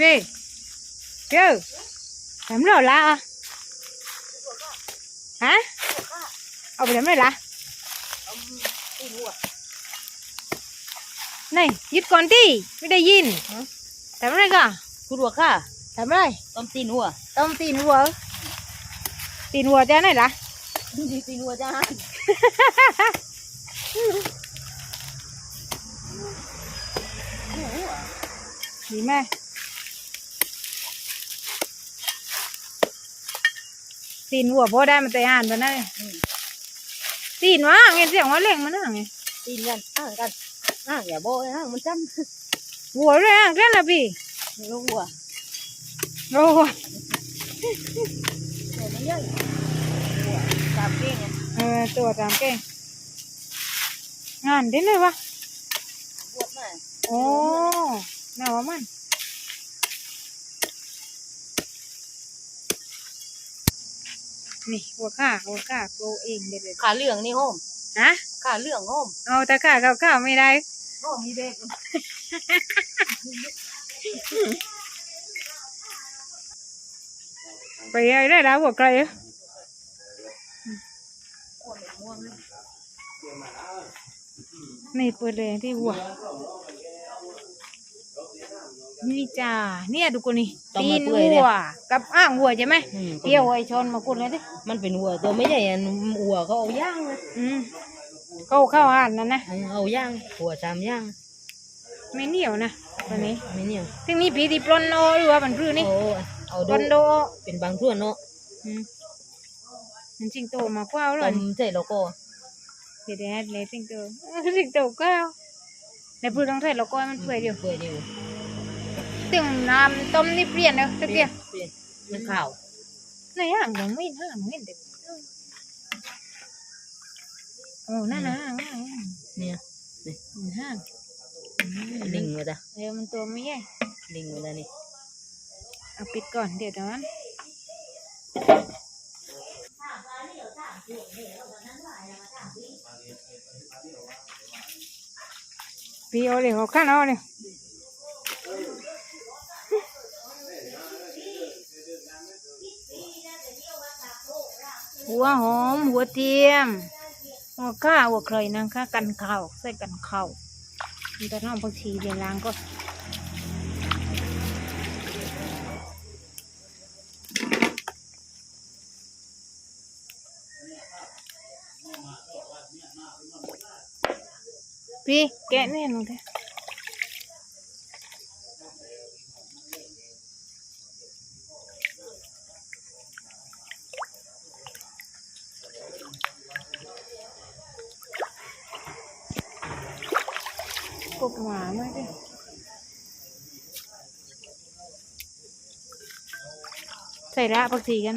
พี่เจ้าทำ rồi la hả ông bị làm rồi la ตีนวัว này dứt con đi ไม่ได้ยินทำอะไรก่อนคุณวัวค่ะทำอะไร ต้มตีนวัว ต้มตีนวัวตีนวัวจะไหนล่ะ ดีตีนวัวจ้า ดีไหม ตีนวัวพอได้มันแต่อ่านไปนั่นเลยตีนวะไงเสียงว่าเล่งมันน่ะไงตีนกันอ่างกันอ่างอย่าโบยอ่างมันจวัวเลยอะแค่ละพี่ำลูกวัวโอ้โหเดี๋ยวมันเยอะวัวตามเก่งไงเออตัวตามเก่งงานได้เลยวะบวชมาโอ้น่าว่ามัน นี่หัวข้าหัวข้าโปรเองเด็ดเลยขาเหลืองนี่โฮมนะขาเหลืองโฮมเอาแต่ข้าข้าวข้าวไม่ได้โฮมมีเด็กไปอะไรได้แล้วหัวไกลอะคนม่วงเลยนี่เปิดเลยที่หัว นี่จ้าเนี่ยดูคนนี้ตีนวัวกับอ่างวัวใช่ไหมอืมเกี่ยวไอ้ชนมาคุณเลยดิมันเป็นวัวตัวไม่ใหญ่อะวัวเขาเอาย่างเลยอืมเข้าเข้าอ่านนั่นนะอืมเอาย่างวัวสามย่างไม่เหนียวนะตัวนี้ไม่เนี่ยซึ่งนี่ผีที่ปล้นโอหรือว่ามันพื้นนี่เอาเอาปดูล้นโดเป็นบางส่วนเนาะอืมมันจิงโตมากกว่าเลต้ยมใส่แล้วก็เดี๋ยวแดดเลยจิงโตเออจิงโตก็ในพื้นต้องใส่เราก็มันเปื่อยอยู่เปื่อย เดียวตึงน้ำต้มนี่เปลี่ยนเลยตะเกียบเปลี่ยนมันข่าวในห่างยังไม่ห่างไม่เห็นเด็กโอ้นั่นนะห่างห่างเนี่ยห่างลิงมาจ้ะเดี๋ยวมันตัวไม่ใหญ่ลิงมาจ้ะนี่เอาปิดก่อนเดี๋ยวตอนพี่เอาเลยเอาข้างเอาเลย หัวหอม หัวเทียม หัวข้าหัวใครนังข้ากันเข้าใส่กันเข้ามีแต่น้องบางทีเดี๋ยวล้างก็พี่แกะแน่นอนเลย กบหมาไม่ได้ใส่ละปักชีกัน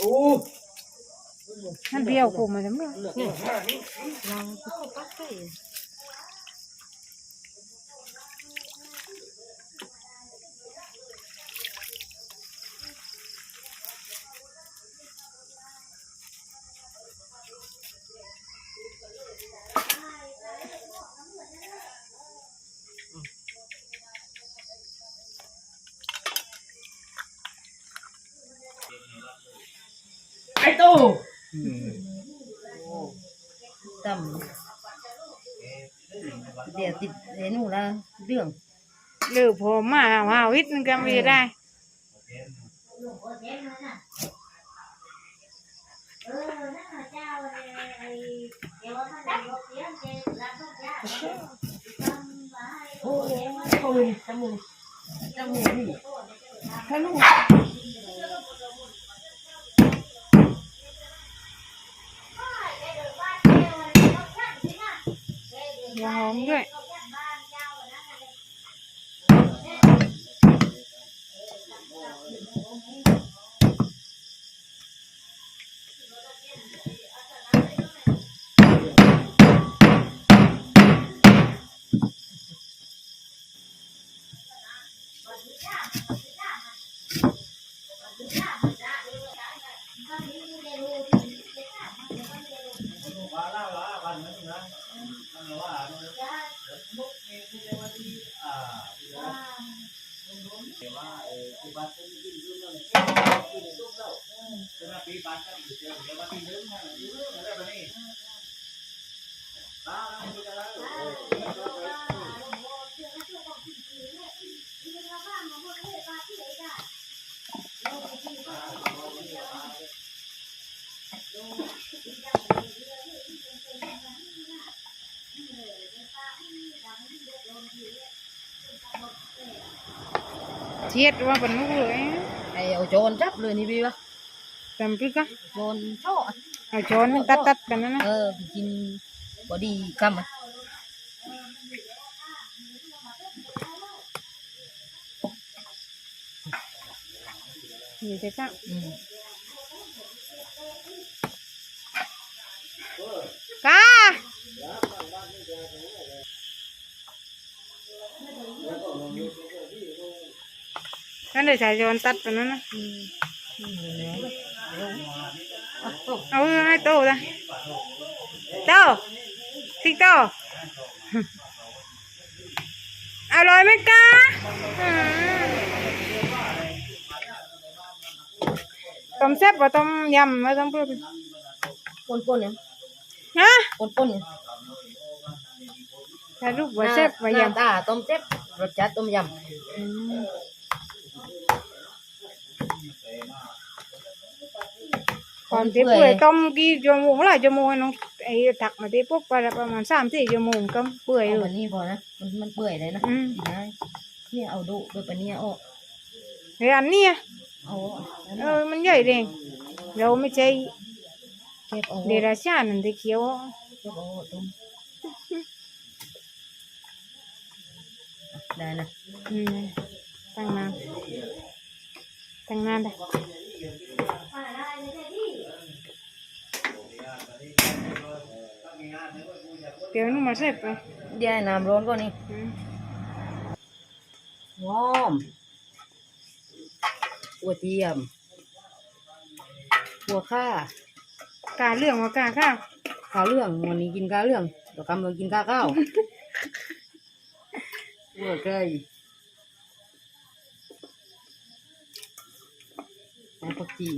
ไปเลยนะนี่หืมพี่หมดต้มเลยต้มยำแต่พี่ฮะแต่พี่ต้มยำไม่ได้ว่าแต่ต้มมันเดือดแล้วมั้งเลย เราก็ปักไป น ตั้มเดี๋ยวติดเรนูละเรื่องเลือกผมมาหาวิทย์นึงก็ไม่ได้ โอ้ยเข้าเลยจมูกจมูกนี่ทะลุ หัวหอมด้วย ไปบ้านกันเดี๋ยวเดี๋ยวมาที่เดิมนะเดี๋ยวมาที่เดิมนะตาเรา เชียดว่าเป็นมุกเลยไอ้เอาโจรจับเลยนี่พี่วะจำพี่ก็โจรช่อเอาช้อนตัดตัดๆกันนะนะเออไปกินบอดี้กำอะอยู่จะก็อืม กา นั่นเลยใส่ช้อนตัดกันนะนะอืมอืมเหนียวเลยอะโอ้เอาให้โตจ้ะโตสิโตอร่อยไหมกาอืมต้มแซ่บว่าต้มยำไม่ต้องพูดปนปนๆเนี่ยฮะปนปนๆเนี่ยถ้าลูกว่าแซ่บว่าหน้ยำตาต้มแซ่บรสชาติต้มยอื ก่อนที่เปื่อยต้มกี่ชั่วโมงหลายชั่วโมงน้องไอ้ถักมาที่ปุ๊บไปแล้วประมาณสามสี่ชั่วโมงก็เปื่ำอยเอาเลแบยบนี้พอนะมันมันเปื่อยเลยนะอืมกินได้เนี่ยเอาดุโดยปะเนี่ยออกเฮ้ยอันเนี้ยเอาอันเอนั้นอมันใหญ่เองเราไม่ใช่เก็บเอาเดรัจฉานนั่นที่เคี้ยวเก็บเอาต้มได้นะอืมตั้งนานตั้งนานได้ เดี๋ยวนุ่มมาเสร็จไปเดี๋ยวให้น้ำร้อนก่อนนี่อืมหอมหัวเทียมหัวข้ากาเรื่องว่ากาข้าวข้าวเรื่องวันนี้กินข้าวเรื่องเดี๋ยวกำลังกินข้าวข้าวหัวไก่น้ำผักชี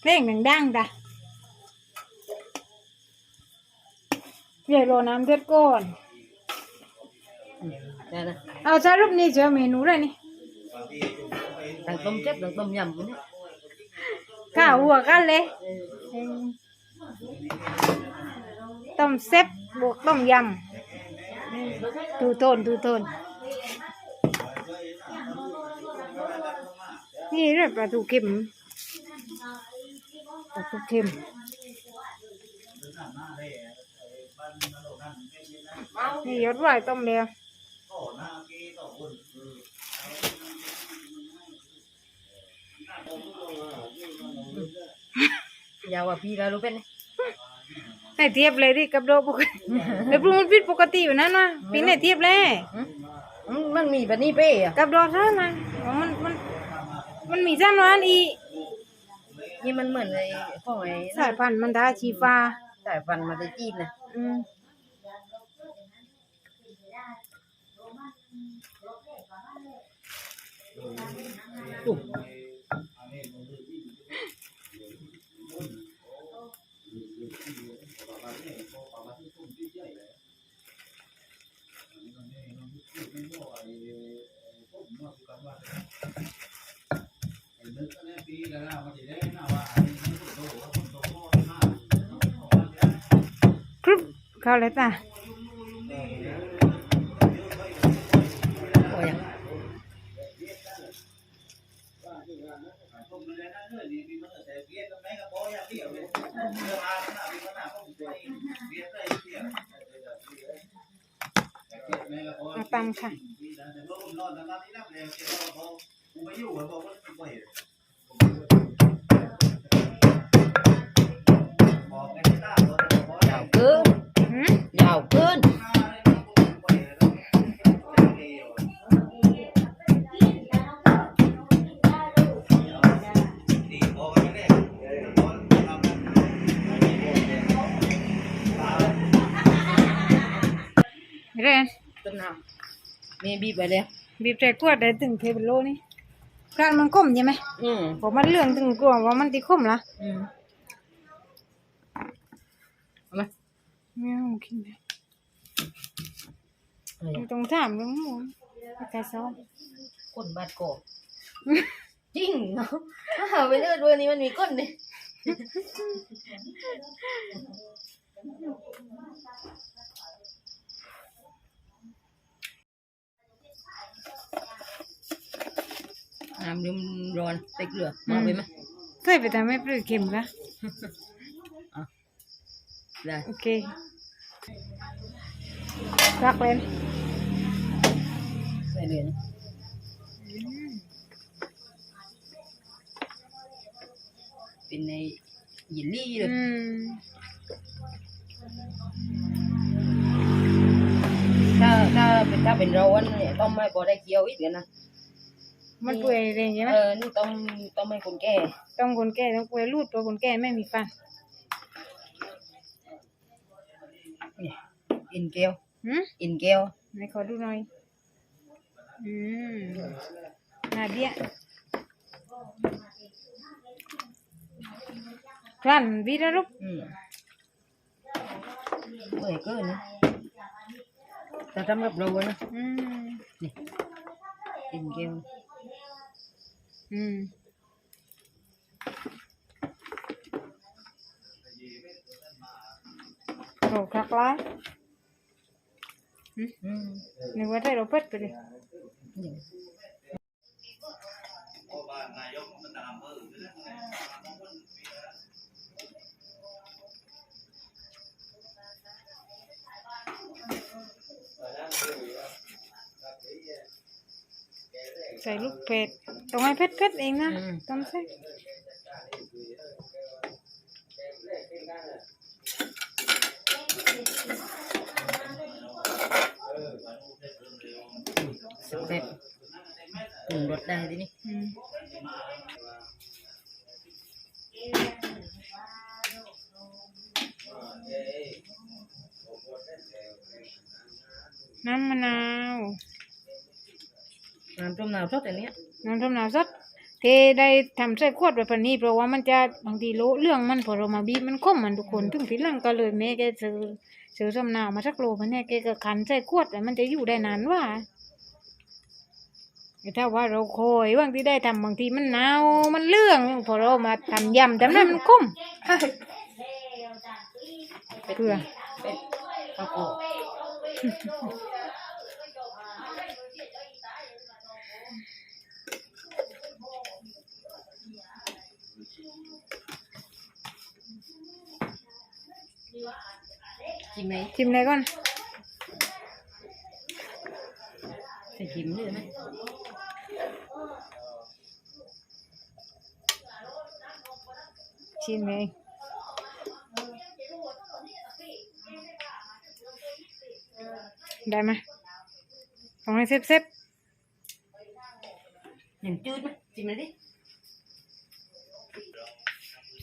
เพลงดังๆจ้ะ เดี๋ยวรอน้ำเดือดก่อนอืมได้นะเอาสรุปนี่เจอเมนูเลยนี่ทั้งต้มเจ็บทั้งต้มยำพวกเนี้ยข้าวหัวกันเลยเออต้มเซ็บบวกต้มยำดูต้นดูต้นนี่เรื่องปลาทูเค็มปลาทูเค็ม นี่ยอดไหวต้มแล้วยาวกว่าพี่แล้วรู้เป็นไหมให้เทียบเลยดิกับโดปกติแล้วปรุงมันผิดปกติอยู่นั่นวะปีไหนเทียบเลยอืมอืมมันมีแบบนี้เป้อะกับดอกเท่านั้นอ๋อมันมันมันมีจ้านวานอีนี่มันเหมือนไอ้ของไอ้สายพันธุ์มันทาชีฟ้าสายฟันมาจากจีนนะอืม ครับเข้าเลยจ้ะ ค่ะยาวเกินหืมยาวเกินเรนำเมบีบไปแล้วบีบใจกวดได้ถึงเทเบิลโลนี่กลานมันคมใช่ไหมอืมพอมันเรื่องถึงกลัวว่ามันติคมละอืมเอาไหมไม่เอากินเลยเอาอย่างตรงถามเรื่องหมูไม่ใครซ้อมก้นบาดกอบจริงเนาะถ้าไปเลือดวันนี้มันมีก้นดิ น้ำเดือดร้อนใส่เกลือมาไปไหมใส่ไปแต่ไม่เปรี้ยวเค็มละได้โอเครักเลยใส่เลยนะเป็นในยินลี่เลยอืมถ้าถ้าเป็นถ้าเป็นเราอันเนี่ยต้องไม่พอได้เคี้ยวอีกเดี๋ยวนะ มันเปื่อยเลยใช่ไหมเออนี่ต้องต้องไม่คนแก่ต้องคนแก่ต้องเปื่อยรูดตัวคนแก่ไม่มีฟันเนี่ยอินเกลียวหืมอินเกลียวไหนขอดูหน่อย อืมนาเดียกลั่นวีระรุกอืมเมื่อยเกินนะแต่สำหรับเราอะนะอืมนี่อินเกลียว อืมโอ้คักร้ายอืมอืมนึกว่าได้เราเปิดไปเลย ใส่ลูกเป็ดต้องให้เผ็ดเผ็ดๆเองนะต้องใส่สเต็ปปรุงรสได้ทีนี้อืมน้ำมะนาว น้ำต้มน้ำสดอันเนี้ยน้ำส้มน้ำสดเทได้ทำใส่ขวดแบบนี้เพราะว่ามันจะบางทีโลเรื่องมันพอเรามาบีบมันคมมันทุกคนถึงทีหลังก็เลยแม่แกซื้อซื้อส้มนาวมาสักโลมันเนี่ยแกก็คันใส่ขวดแต่มันจะอยู่ได้นานว่าแต่ถ้าว่าเราคอยบางที่ได้ทำบางทีมันหนาวมันเรื่องพอเรามาทำยำทำนั้นมันคมเกลือ เป็ดข้าวโพดกินไหมชิมเลยก่อนใส่กิมด้วยไหมชิมเลยได้ไหมลองให้เซ็บเซ็บเห็นจืดไหมกินไหมดิๆ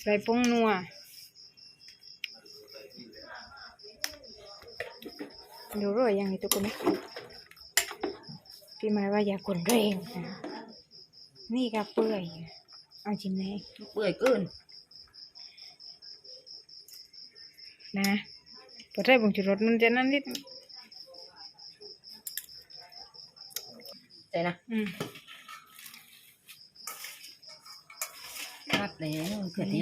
ใส่ผงนัว ดูรอยยังไงทุกคนนะพี่หมายว่าอย่ากนเรงนะนี่ก็เปื่อยเอาจริงเลยเปื่อยเกินนะพอใช้ผงชูรสมันจะนั่นนิดใจนะอืมรัดแล้วเกิดนี้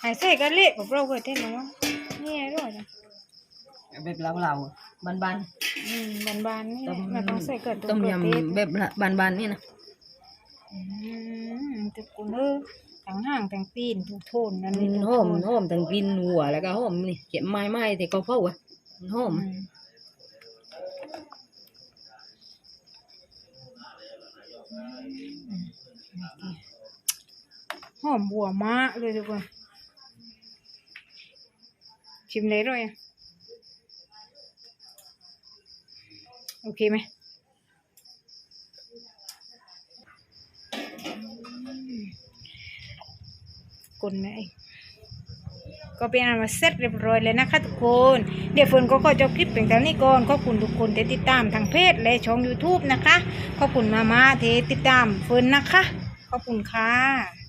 ไอ้ใส่กะเละผกเราเกิดเต้นแล้วะนี่ยด้อยนะ แบบเราเราบานบานอืมบานๆนี่ๆต้มเราต้องใส่เกิดต้มเกลือเทศยำแบบบานบานๆนี่นะอืมจะกูเออทั้งห่างทั้งตีนทุกโทนนั่นมันนี่หอมหอมทั้งกลินหัวแล้วก็หอมนี่เก็บไม้ไม้แต่ก็เผาอะมันหอมอืมหอมบัวมากเลยทุกคนชิมเลยด้วยอะ โอเคไหมกลไหมก็เป็นอันว่าเสร็จเรียบร้อยแล้วนะคะทุกคน เดี๋ยวฝนก็ขอจบคลิปเพียงเท่านี้ก่อน ขอบคุณทุกคนที่ติดตามทางเพจและช่อง YouTube นะคะ ขอบคุณมามาที่ติดตามฝนนะคะ ขอบคุณค่ะ